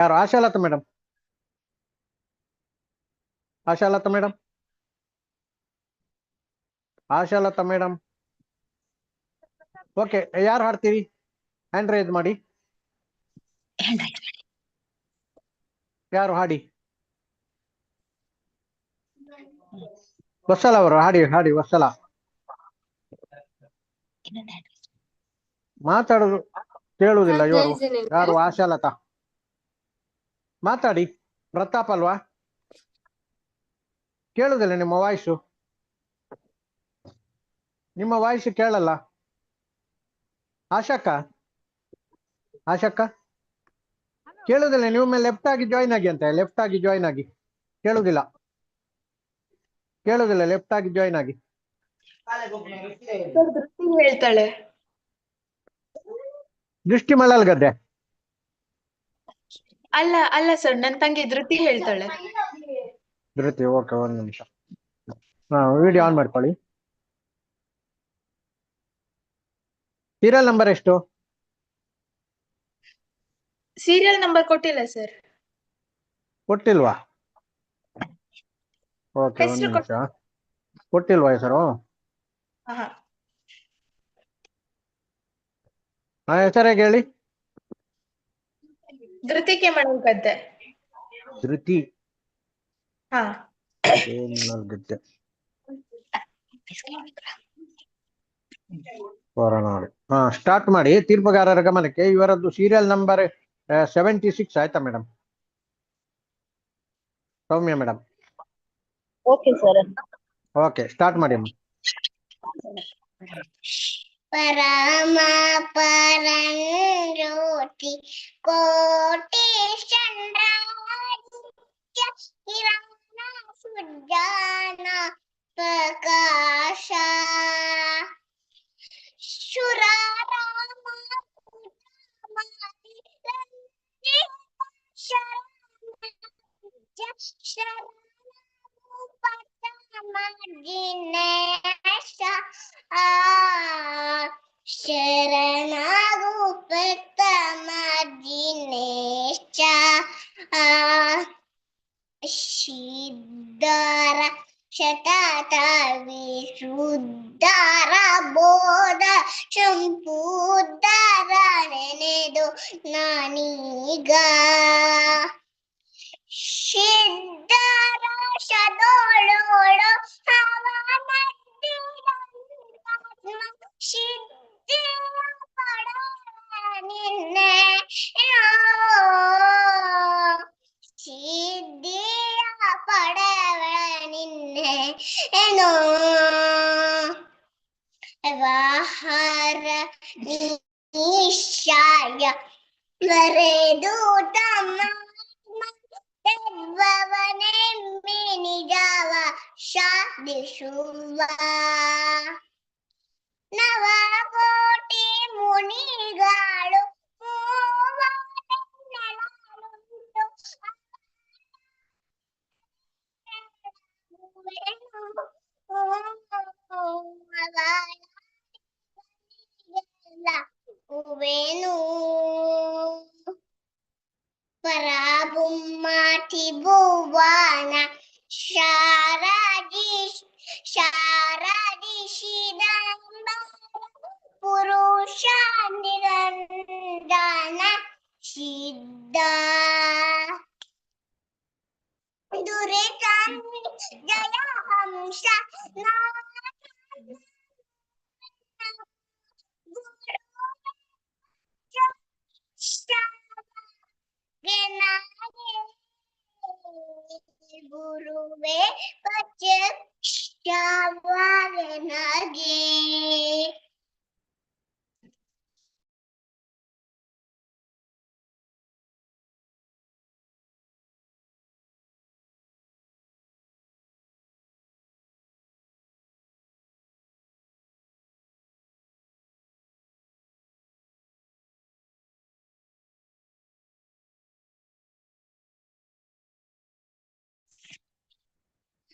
ಯಾರು? Ashalata madam Ashalata madam Ashalata madam okay ಯಾರು ಹಾಡ್ತೀರಿ? ಹ್ಯಾಂಡ್ ರೈಸ್ ಮಾಡಿ. ಯಾರು ಹಾಡಿ? ವತ್ಸಲ ಅವರು ಹಾಡಿ ಹಾಡಿ ವತ್ಸಲ. ಮಾತಾಡೋದು ಕೇಳುವುದಿಲ್ಲ ಇವರು. ಯಾರು? ಆಶಾಲತಾ. ಮಾತಾಡಿ. ಪ್ರತಾಪ್ ಅಲ್ವಾ? ಕೇಳುದಿಲ್ಲ ನಿಮ್ಮ ವಾಯ್ಸ್ ನಿಮ್ಮ ವಾಯ್ಸ್ ಕೇಳಲ್ಲ. ಆಶಾಕ ಆಶಾಕ ಕೇಳುದಿಲ್ಲ ನೀವು ಮೇಲೆ ಲೆಫ್ಟ್ ಆಗಿ ಜಾಯಿನ್ ಆಗಿ ಅಂತ ಲೆಫ್ಟ್ ಆಗಿ ಜಾಯಿನ್ ಆಗಿ. ಕೇಳುದಿಲ್ಲ. ಕೇಳುದಿಲ್ಲ ಲೆಫ್ಟ್ ಆಗಿ ಜಾಯಿನ್ ಆಗಿ. ಹೇಳ್ತಾಳೆ. ದೃಷ್ಟಿ ಮಳಲ್ ಗದ್ದೆ ಅಲ್ಲ ಅಲ್ಲ ಸರ್ ನನ್ ತಂಗಿ ಧೃತಿ ಹೇಳ್ತಾಳೆ. ಧೃತಿ ಓಕೆ ಒಂದ್ ನಿಮಿಷ. ಹಾ ವಿಡಿಯೋ ಆನ್ ಮಾಡ್ಕೊಳ್ಳಿ. ಸೀರಿಯಲ್ ನಂಬರ್ ಎಷ್ಟು? ಸೀರಿಯಲ್ ನಂಬರ್ ಕೊಟ್ಟಿಲ್ಲ ಸರ್ ಕೊಟ್ಟಿಲ್ವಾ? ಓಕೆ ಒಂದ್ ಹೆಸ್ರು ನಿಮಿಷ. ಕೊಟ್ಟಿಲ್ವಾ ಹೆಸರು? ಹಾ. ಆ ಹೆಸರಿಗೆ ಹೇಳಿ? ಧೃತಿಕೆ ಮಣಲ್ ಗದ್ದೆ. ಧೃತಿ. ಹಾ. ಗದ್ದೆ? ಹೊರನಾಡು. ಹಾ ಸ್ಟಾರ್ಟ್ ಮಾಡಿ. ತೀರ್ಪುಗಾರರ ಗಮನಕ್ಕೆ ಇವರದ್ದು ಸೀರಿಯಲ್ ನಂಬರ್ ಸೆವೆಂಟಿ ಸಿಕ್ಸ್ ಆಯ್ತಾ madam Soumya madam okay sir okay start ಮಾಡಿ ಅಮ್ಮ. Paramaparanjoti Koti Chandra Aditya Hirana Sujana Prakasha Shura Rama Kutama Lanti Sharana Sharana ಜಿನೇಶ ಆ ಶರಣಾಗು ಪ್ರಥಮ ದಿನೇಶ ಆ ಸಿದ್ಧರ ಶತಾತ ವಿಶುದ್ಧರ ಬೋಧ ಸಂಪೂರ್ಧರ ನೆನೆದು ನಾನೀಗ ശിദ്ധരാശതോളോളോ നിന്നെ ശിദ്ധിയ പടവ നിന്നെ എന്നോ. വാഹര നീശായ വരേ ദൂതമാ ನಿಶಾಯ ಬರೆದು ತಮ್ಮ ತದ್ಭವನೆ ನಿಜವ ಸಾಧಿಸುವ ನವಕೋಟಿ ಮುನಿಗಳು ಮೂವನೆಲ್ಲುಂಟು. ಹೂವೇನು ಪರಾಬುಮ್ಮಾಟಿ ಭುವನ ಶಾರದಿ ಶಾರದಿ ಶಿದಂಬ ಪುರುಷ ನಿರಂಜನ ಸಿದ್ಧ ದುರಿತ ಜಯ ಹಂಸ ಗುರುವೇ ಪಚ ನಗೆ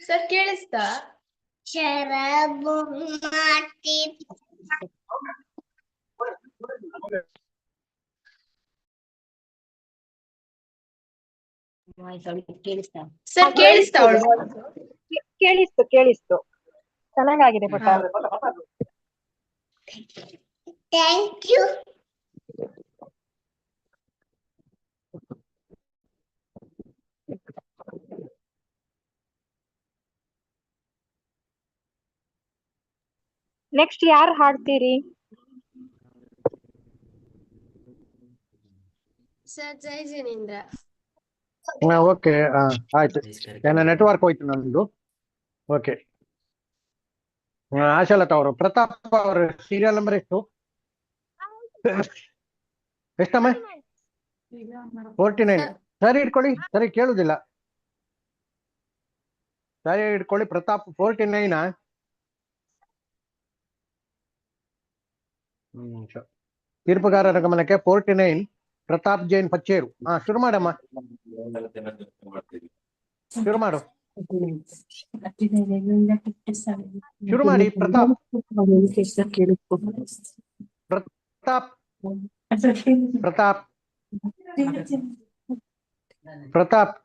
ಸರ್ ಕೇಳಿಸ್ತಾ? ಶರಬುಮಾಟಿ ಸರ್ ಕೇಳಿಸ್ತಾ ಸರ್ ಕೇಳಿಸ್ತಾ ಕೇಳಿಸ್ತು. ಕೇಳಿಸ್ತು ಚೆನ್ನಾಗಾಗಿದೆ ಪುಟ್ಟ ಥ್ಯಾಂಕ್ ಯು ನೆಕ್ಸ್ಟ್ ಯಾರು ಹಾಡ್ತೀರಿ? ಸರ್ ಜೈ ಜಿನೇಂದ್ರ. ಓಕೆ. ಆಯ್ತು. ಏನ ನೆಟ್ವರ್ಕ್ ಹೋಯ್ತು ನಂದು. ಓಕೆ. ಆಶಾಲತಾ ಅವರು ಪ್ರತಾಪ್ ಅವರು ಸೀರಿಯಲ್ ನಂಬರ್ ಎಷ್ಟು? ಎಷ್ಟಮ್ಮ? Forty nine. ಸರಿ ಇಟ್ಕೊಳ್ಳಿ. ಸರಿ ಕೇಳುದಿಲ್ಲ. ಸರಿ ಇಟ್ಕೊಳ್ಳಿ. ಪ್ರತಾಪ್ ಫೋರ್ಟಿ ನೈನಾ? ತೀರ್ಪುಗಾರರ ಗಮನಕ್ಕೆ ಫೋರ್ಟಿ ನೈನ್ ಪ್ರತಾಪ್ ಜೈನ್ ಪಚ್ಚೇರು ಹಾ ಶುರು ಮಾಡಮ್ಮ ಶುರು ಮಾಡು ಶುರು ಮಾಡಿ Pratap Pratap Pratap Pratap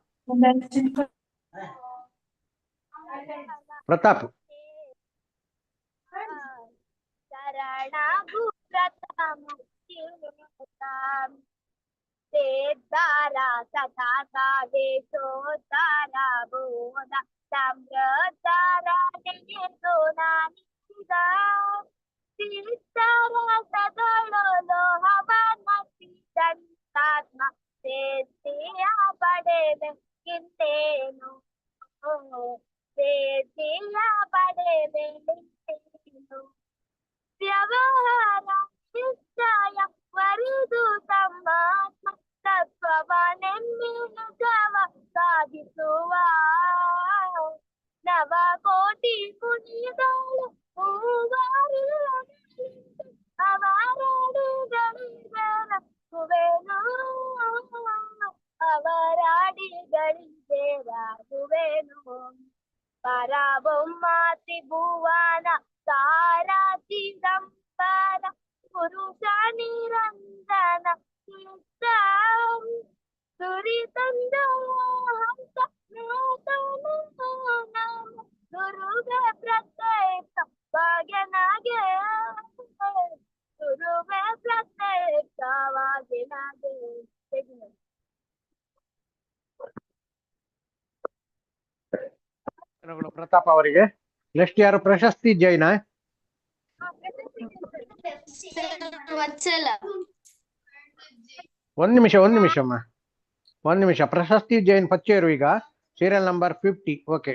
Pratap namastam te dara sada kave so dara bodha samra dara ne so na nida sitara sada lo hava na sitan tatma te Pratap ಅವರಿಗೆ. ನೆಕ್ಸ್ಟ್ ಯಾರು? ಪ್ರಶಸ್ತಿ ಜೈನ? ಒಂದ್ ನಿಮಿಷ ಒಂದ್ ನಿಮಿಷ ಅಮ್ಮ. ಒಂದ್ ನಿಮಿಷ. ಪ್ರಶಸ್ತಿ ಜೈನ್ ಪಚ್ಚೇರು ಈಗ. Serial number fifty. ಓಕೆ.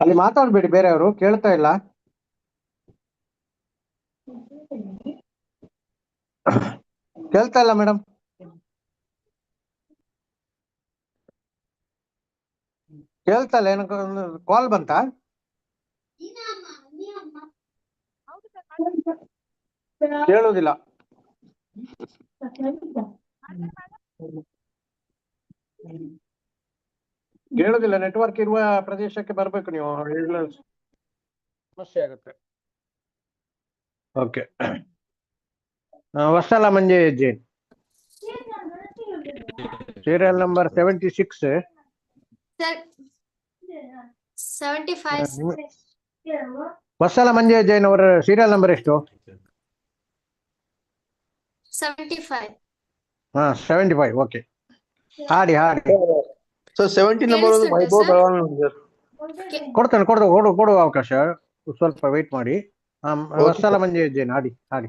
ಅಲ್ಲಿ ಮಾತಾಡ್ಬೇಡಿ ಬೇರೆಯವರು ಕೇಳ್ತಾ ಇಲ್ಲ. ಕೇಳ್ತಾ ಇಲ್ಲ ಮೇಡಮ್ ಕೇಳ್ತಾ ಇಲ್ಲ ಏನೋ ಕಾಲ್ ಬಂತಾ? ಕೇಳುವುದಿಲ್ಲ ಕೇಳುದಿಲ್ಲ ನೆಟ್ವರ್ಕ್ ಇರುವ ಪ್ರದೇಶಕ್ಕೆ ಬರ್ಬೇಕು ನೀವು ಸಮಸ್ಯೆ ಆಗುತ್ತೆ. Okay Vatsala Manje Jain serial number seventy six sir seventy five Vatsala Manje Jain ಅವರ ಸೀರಿಯಲ್ ನಂಬರ್ ಎಷ್ಟು? ಸೆವೆಂಟಿ ಫೈವ್ ಹಾ ಸೆವೆಂಟಿ ಫೈವ್ ಓಕೆ ಹಾಡಿ ಹಾಡಿ. ಸರ್ ಸೆವೆಂಟಿ ನಂಬರ್ ಒಂದು ವೈಭವ್ ಬೆಳವಣ ಸರ್? ಕೊಡ್ತೇನೆ ಕೊಡು ಕೊಡು ಕೊಡುವ ಅವಕಾಶ. ಸ್ವಲ್ಪ ವೇಟ್ ಮಾಡಿ. ವಸಲ ವತ್ಸಲ ಮಂಜೆ ಇದ್ದೇನೆ. ಹಾಡಿ ಹಾಡಿ.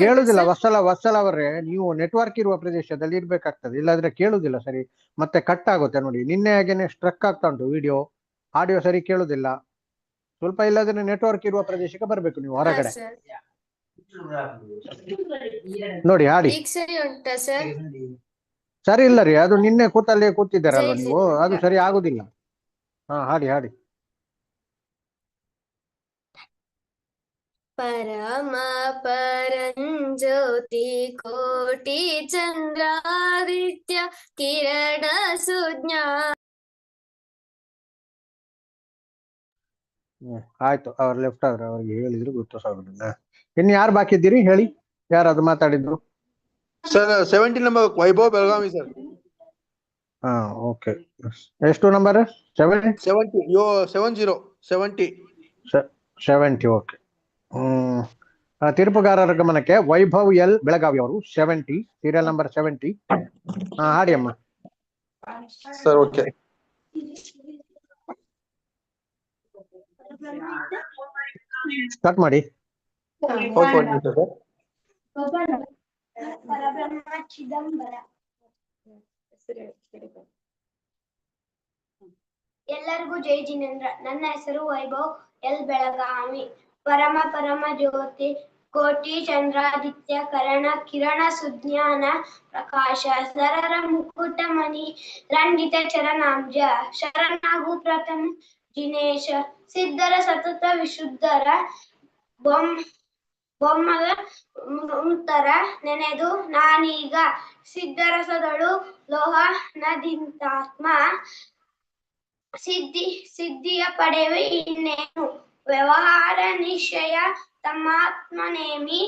ಕೇಳುದಿಲ್ಲ ವಸಲ ವತ್ಸಲ ವತ್ಸಲ ಅವರೇ ನೀವು ನೆಟ್ವರ್ಕ್ ಇರುವ ಪ್ರದೇಶದಲ್ಲಿ ಇರ್ಬೇಕಾಗ್ತದೆ. ಇಲ್ಲಾದ್ರೆ ಕೇಳುದಿಲ್ಲ ಸರಿ. ಮತ್ತೆ ಕಟ್ ಆಗುತ್ತೆ ನೋಡಿ. ನಿನ್ನೆ ಹಾಗೇನೆ ಸ್ಟ್ರಕ್ ಆಗ್ತಾ ಉಂಟು ವಿಡಿಯೋ ಆಡಿಯೋ ಸರಿ ಕೇಳುದಿಲ್ಲ. ಸ್ವಲ್ಪ ಇಲ್ಲಾದ್ರೆ ನೆಟ್ವರ್ಕ್ ಇರುವ ಪ್ರದೇಶಕ್ಕೆ ಬರ್ಬೇಕು ನೀವು ಹೊರಗಡೆ. ನೋಡಿ ಹಾಡಿ. ಸರಿ ಇಲ್ಲ ರೀ ಅದು ನಿನ್ನೆ ಕೂತಲ್ಲೇ ಕೂತಿದ್ದಾರಲ್ಲ ನೀವು ಅದು ಸರಿ ಆಗುದಿಲ್ಲ. ಹಾ ಹಾಡಿ ಹಾಡಿ. ಪರಮ ಪರಂಜ್ಯೋತಿ ಕೋಟಿ ಚಂದ್ರಾದಿತ್ಯ ಕಿರಣ ಹ್ಮ್ ಆಯ್ತು. ಅವ್ರ ಲೆಫ್ಟ್ ಆದ್ರೆ ಅವ್ರಿಗೆ ಹೇಳಿದ್ರು ಗೊತ್ತಾಗೋದಿಲ್ಲ ಇನ್ನು ಯಾರು ಬಾಕಿ ಇದ್ದೀರಿ? ಹೇಳಿ. ಯಾರದು ಮಾತಾಡಿದ್ರು? Sir seventy number Vaibhav Belagavi sir. ಹಾ ಓಕೆ ಎಷ್ಟು ನಂಬರ್ ಸೆವೆನ್ ಸೆವೆಂಟಿ ಯೋ seven zero seventy seventy okay hmm ಆ, ತೀರ್ಪುಗಾರರ ಗಮನಕ್ಕೆ ವೈಭವ್ ಎಲ್ ಬೆಳಗಾವಿ ಅವರು ಸೆವೆಂಟಿ ಸೀರಿಯಲ್ ನಂಬರ್ ಸೆವೆಂಟಿ ಹಾ ಹಾಡಿ ಅಮ್ಮ. ಸರ್ ಓಕೆ ಸ್ಟಾರ್ಟ್ ಮಾಡಿ. ಎಲ್ಲರಿಗೂ ಜೈ ಜಿನೇಂದ್ರ. ನನ್ನ ಹೆಸರು ವೈಭವ್ ಎಲ್ ಬೆಳಗಾವಿ. ಪರಮ ಪರಮ ಜ್ಯೋತಿ ಕೋಟಿ ಚಂದ್ರಾದಿತ್ಯ ಕರಣ ಕಿರಣ ಸುಜ್ಞಾನ ಪ್ರಕಾಶ ಸರರ ಮುಕುಟ ಮಣಿ ರಂಡಿತ ಚರಣಾಂಜ ಶರಣಾಗು ಪ್ರಥಮ ಜಿನೇಶ ಸಿದ್ಧರ ಸತತ ವಿಶುದ್ಧರ ಬೊಮ್ಮ ಬೊಮ್ಮದ ಮುಂತರ ನೆನೆದು, ನಾನೀಗ ಸಿದ್ಧರಸದಳು ಲೋಹ ನದಿಂತಾತ್ಮ ಸಿದ್ಧಿ, ಸಿದ್ಧಿಯ ಪಡೆವೆ ಇನ್ನೇನು? ವ್ಯವಹಾರ ನಿಶ್ಚಯ ತಮಾತ್ಮನೇಮಿ.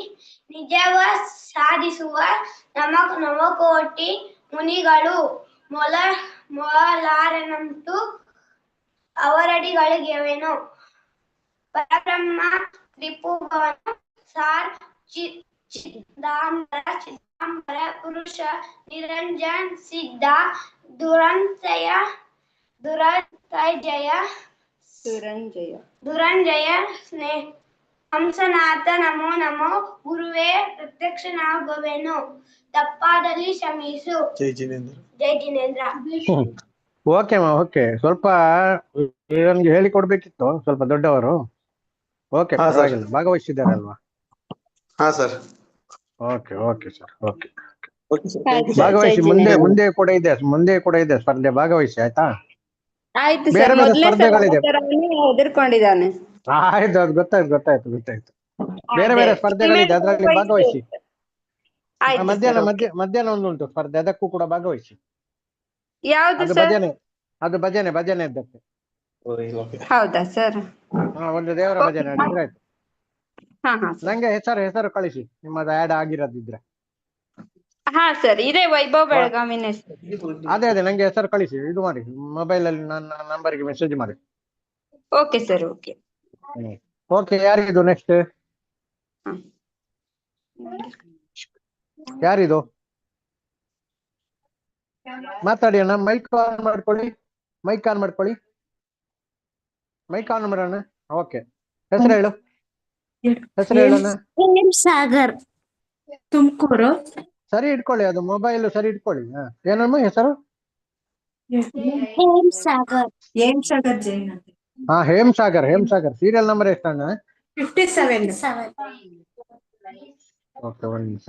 ನಿಜವ ಸಾಧಿಸುವ ನಮ ನವಕೋಟಿ ಮುನಿಗಳು ಮೊಲ, ಮೊಲಾರನಂತೂ ಅವರಡಿಗಳಿಗೆವೆನು? ಪರಬ್ರಹ್ಮ ತ್ರಿಪುಭವನ ಸಾರ್ ಚಿದಾಂಬರ ಚಿದಾಂಬರ ಪುರುಷ ನಿರಂಜನ್ ಸಿದ್ಧ ದುರಂತಯ ದುರಂತಜಯ ದುರಂಜಯ. ದುರಂಜಯ ಸ್ನೇಹ ಹಂಸನಾಥ ನಮೋ ನಮೋ ಗುರುವೇ ಪ್ರತ್ಯಕ್ಷನಾಗುವೆನು. ತಪ್ಪಾದಲ್ಲಿ ಕ್ಷಮಿಸು ಜೈ ಜಿನೇಂದ್ರ. ಜೈ ಜಿನೇಂದ್ರ. ಓಕೆ ಮಾ ಓಕೆ ಸ್ವಲ್ಪ ಹೇಳಿ ಹೇಳಿಕೊಡ್ಬೇಕಿತ್ತು ಸ್ವಲ್ಪ ದೊಡ್ಡವರು. ಓಕೆ ಹಾ, ಸರ್. ಪರವಾಗಿಲ್ಲ. ಭಾಗವಹಿಸಿದ್ದಾರಲ್ವಾ? ಹಾ sir. Okay okay sir okay okay sir ಭಾಗವಹಿಸಿ ಮುಂದೆ ಮುಂದೆ ಕೂಡ ಇದೆ ಮುಂದೆ ಕೂಡ ಇದೆ ಸ್ಪರ್ಧೆ. ಭಾಗವಹಿಸಿ ಆಯ್ತಾ? ಆಯ್ತು ಬೇರೆ ಸರ್ ಬೇರೆ ಮೊದಲೇ ಸ್ಪರ್ಧೆಗಳಿದೆ. ಹೆದರ್ಕೊಂಡಿದ್ದಾನೆ. ಆಯ್ತು ಅದು ಗೊತ್ತಾಯ್ತು ಗೊತ್ತಾಯ್ತು ಗೊತ್ತಾಯ್ತು. ಬೇರೆ ಬೇರೆ ಸ್ಪರ್ಧೆಗಳಿದೆ ಅದರಲ್ಲಿ ಭಾಗವಹಿಸಿ. ಆಯ್ತು ಮಧ್ಯಾಹ್ನ ಮಧ್ಯ ಮಧ್ಯಾಹ್ನ ಒಂದು ಉಂಟು ಸ್ಪರ್ಧೆ ಅದಕ್ಕೂ ಕೂಡ ಭಾಗವಹಿಸಿ. ಯಾವ್ದು ಅದು ಸರ್? ಭಜನೆ ಅದು ಭಜನೆ ಭಜನೆ ಇದ್ದಕ್ಕೆ ಹೌದಾ ಸರ್? ಹಾ, ಒಂದು ದೇವರ ಭಜನೆ ಆಯ್ತು. ಹಾ. ನಂಗೆ ಹೆಸರು ಹೆಸರು ಕಳಿಸಿ. ನಿಮ್ಮದು ಆಡ್ ಆಗಿರೋದಿದ್ರೆ. ಹಾ ಸರ್ ಇದೇ ವೈಭವ್ ಬೆಳಗಾವಿನ ಅದೇ ಅದೇ ನಂಗೆ ಹೆಸರು ಕಳಿಸಿ. ಇದು ಮಾಡಿ. ಮೊಬೈಲ್ ಅಲ್ಲಿ ನನ್ನ ನಂಬರ್ಗೆ ಮೆಸೇಜ್ ಮಾಡಿ. Okay sir okay. ಓಕೆ ಯಾರಿದು ನೆಕ್ಸ್ಟ್ ಯಾರಿದು? ಮಾತಾಡಿ ಅಣ್ಣ ಮೈಕ್ ಆನ್ ಮಾಡ್ಕೊಳ್ಳಿ ಮೈಕ್ ಆನ್ ಮಾಡ್ಕೊಳ್ಳಿ. ಮೈಕ್ ಆನ್ ಮಾಡೋಣ ಓಕೆ ಹೆಸರು ಹೇಳು. ಹೆಸರು ಹೇಳೋಣ ಹೇಮ್ ಸಾಗರ್ ತುಮಕೂರು. ಸರಿ ಇಟ್ಕೊಳ್ಳಿ ಅದು ಮೊಬೈಲ್ ಸರಿ ಇಟ್ಕೊಳ್ಳಿ. ಹಾ. ಏನಮ್ಮ ಹೆಸರು? ಸಾಗರ್. ಸಾಗರ್ ಜೈನ್ ಹಾ ಹೇಮ್ ಸಾಗರ್ ಹೇಮ್ ಸಾಗರ್. ಸೀರಿಯಲ್ ನಂಬರ್ ಎಷ್ಟಣ್ಣ ಫಿಫ್ಟಿ ಸೆವೆನ್ ಸೆವೆನ್ ಓಕೆ ಒಂದ್ ನಿಮಿಷ.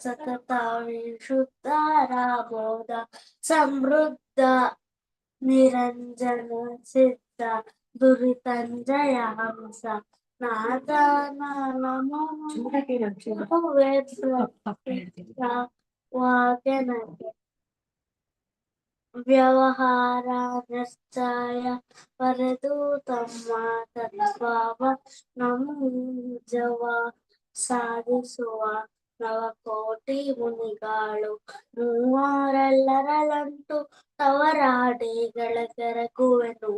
ಸತತ ವಿಶುದ್ಧರ ಬೋಧ ಸಮೃದ್ಧ ನಿರಂಜನ ಸಿದ್ಧ ದುರಿತಂಜಯ ಹಂಸ ನಾದಾನ ನಮೋ ನಮೋವೆ ವಾಗನಗೆ ವ್ಯವಹಾರ ನಿಶ್ಚಯ ಪರೆದು ತಮ್ಮ ತತ್ವ ನಮೂಜವ ಸಾಧಿಸುವ ನವಕೋಟಿ ಮುನಿಗಳು ಮೂವರೆಲ್ಲರಲ್ಲಂಟು ತವರಾಡಿಗಳ ಕೆರಗುವೆನು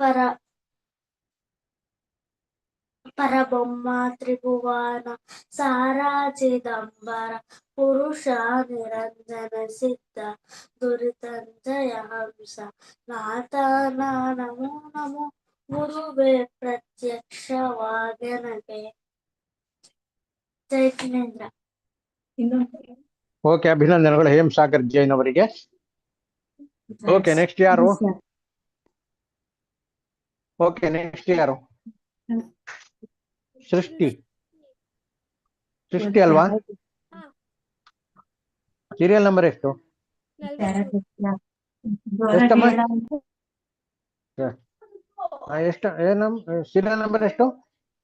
ಪರ ಪರಬೊಮ್ಮ ತ್ರಿಭುವನ ಸಾರಾ ಚಿದಂಬರ ಪುರುಷ ನಿರಂಜನ ಸಿದ್ಧ ದುರಿತಂಜಯ ಹಂಸ ನಾಥನ ನಮೋ ನಮೋ ಗುರುವೇ ಪ್ರತ್ಯಕ್ಷವಾಗನಗೆ ಜೈ ಜಿನೇಂದ್ರ ಓಕೆ ಅಭಿನಂದನೆಗಳು ಹೇಮ್ ಸಾಗರ್ ಜೈನ್ ಅವರಿಗೆ ಓಕೆ ನೆಕ್ಸ್ಟ್ ಯಾರು? ಓಕೆ ನೆಕ್ಸ್ಟ್ ಯಾರು? ಸೃಷ್ಟಿ. ಸೃಷ್ಟಿ ಅಲ್ವಾ? ಸೀರಿಯಲ್ ನಂಬರ್ ಎಷ್ಟು? ಎಷ್ಟು ಏನಮ್ ಸೀರಿಯಲ್ ನಂಬರ್ ಎಷ್ಟು?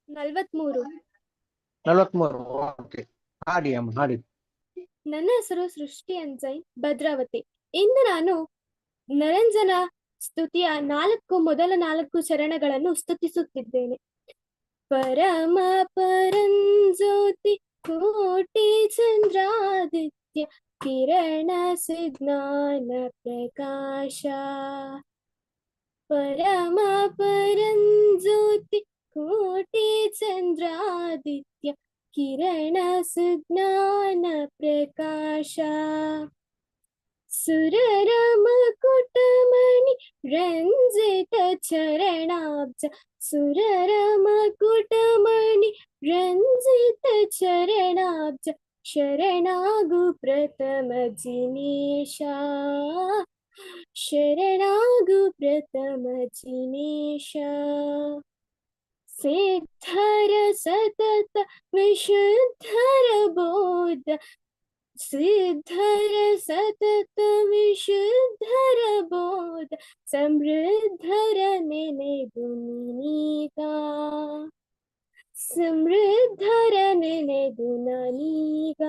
ನಲ್ವತ್ಮೂರು. ನಲವತ್ಮೂರು, ಓಕೆ. ಹಾಡಿ ಹಾಡಿ. ನನ್ನ ಹೆಸರು ಸೃಷ್ಟಿ ಅಂಜೈನ್ ಭದ್ರಾವತಿ. ಇಂದು ನಾನು ನರಂಜನ ಸ್ತುತಿಯ ನಾಲ್ಕು, ಮೊದಲ ನಾಲ್ಕು ಚರಣಗಳನ್ನು ಸ್ತುತಿಸುತ್ತಿದ್ದೇನೆ. ಪರಮ ಪರಂಜ್ಯೋತಿ, ಕೋಟಿ ಚಂದ್ರಾದಿತ್ಯ, ಕಿರಣ ಸಿಜ್ಞಾನ ಪ್ರಕಾಶ. ಪರಮ ಪರಂಜ್ಯೋತಿ कोटिचन्द्रादित्य किरणसुज्ञानप्रकाश सुररमकुटमणि रञ्जितचरणाब्ज सुररमकुटमणि रञ्जितचरणाब्ज शरणागु प्रथमजिनेशा शरणागु प्रथमजिनेशा ಮಕುಟಮಣಿ ರಂಜಿತ ಚರಣಾಬ್ಜ ಶರಣಾಗು ಪ್ರಥಮ ಜಿನೇಶ ಶರಣಾಗು ಪ್ರಥಮ ಜಿನೇಶ ಸಿದ್ಧರ ಸತತ ವಿಶುದ್ಧರ ಬೋಧ ಸಿದ್ಧರ ಸತತ ವಿಶುದ್ಧರ ಬೋಧ ಸಮೃದ್ಧರ ನೆನೆದು ನೀಗ ಸಮೃದ್ಧರ ನೆನೆದು ನಾನೀಗ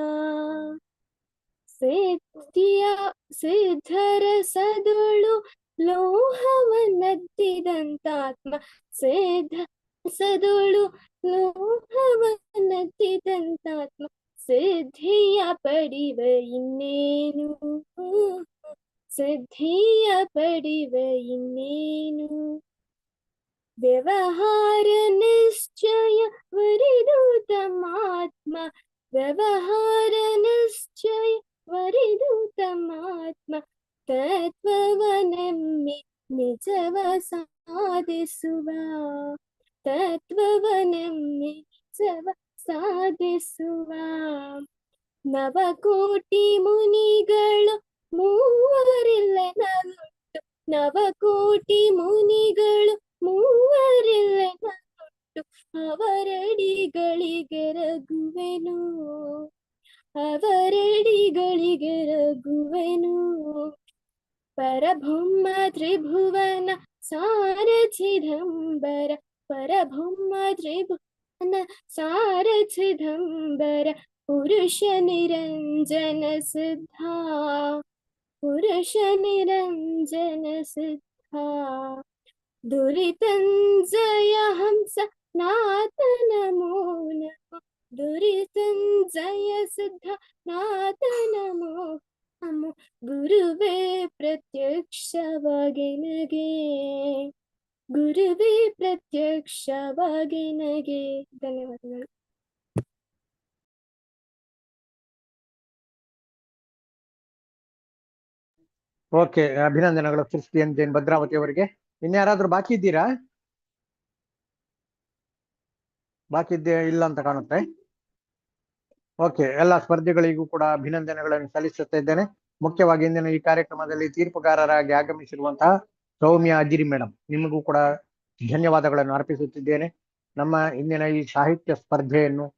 ಸಿದ್ಧಿಯ ಸಿದ್ಧರ ಸದುಳು ಲೋಹವನ್ನದ್ದಿದಂತಾತ್ಮ ಸಿದ್ಧ ಸದುಳು ಲೋಹವನ್ನದ್ದಿದಂತಾತ್ಮ ಸಿದ್ಧಿಯ ಪಡಿವ ಇನ್ನೇನು ಸಿದ್ಧಿಯ ಪಡಿವ ಇನ್ನೇನು ವ್ಯವಹಾರ ನಿಶ್ಚಯ ವರಿದು ತಮಾತ್ಮ ವ್ಯವಹಾರ ನಿಶ್ಚಯ ವರಿದು ತಮಾತ್ಮ ತತ್ವವನೆಮ್ಮಿ ನಿಜವ ಸಾಧಿಸುವ ತತ್ವವನೆಮ್ಮಿ ಸವ ಸಾಧಿಸುವ. ನವಕೋಟಿ ಮುನಿಗಳು ಮೂವರಿಲ್ಲ ನಗುಟ್ಟು ನವಕೋಟಿ ಮುನಿಗಳು ಮೂವರಿಲ್ಲ ನಗುಟ್ಟು ಅವರಡಿಗಳಿಗೆ ರಘುವೆನು. ಅವರಡಿಗಳಿಗೆ ರಘುವೆನು. ಪರಬ್ರಹ್ಮ ತ್ರಿಭುವನ ಸಾರಥಿದಂಬರ परभुमद्रिभुवन पुरुष निरंजन सिद्धा। पुरुषनिरञ्जन सिद्धा। दुरितञ्जय हंस नातनमो नमः। दुरितञ्जय सिद्ध नात नमो गुरुवे प्रत्यक्षवगे ಗುರುವೇ ಪ್ರತ್ಯಕ್ಷವಾಗಿ ನಗೆ ಧನ್ಯವಾದಗಳು. ಓಕೆ, ಅಭಿನಂದನೆಗಳು ಸೃಷ್ಟಿ ಅಂತ ಭದ್ರಾವತಿ ಅವರಿಗೆ. ಇನ್ಯಾರಾದ್ರೂ ಬಾಕಿ ಇದ್ದೀರಾ? ಬಾಕಿದ್ದೇ ಇಲ್ಲ ಅಂತ ಕಾಣುತ್ತೆ. ಓಕೆ, ಎಲ್ಲ ಸ್ಪರ್ಧಿಗಳಿಗೂ ಕೂಡ ಅಭಿನಂದನೆಗಳನ್ನು ಸಲ್ಲಿಸುತ್ತಿದ್ದೇನೆ ಮುಖ್ಯವಾಗಿ ಇಂದಿನ ಈ ಕಾರ್ಯಕ್ರಮದಲ್ಲಿ ತೀರ್ಪುಗಾರರಾಗಿ ಆಗಮಿಸಿರುವಂತಹ ಸೌಮ್ಯ ಅಜಿರಿ ಮೇಡಮ್ ನಿಮಗೂ ಕೂಡ ಧನ್ಯವಾದಗಳನ್ನು ಅರ್ಪಿಸುತ್ತಿದ್ದೇನೆ. ನಮ್ಮ ಇಂದಿನ ಈ ಸಾಹಿತ್ಯ ಸ್ಪರ್ಧೆಯನ್ನು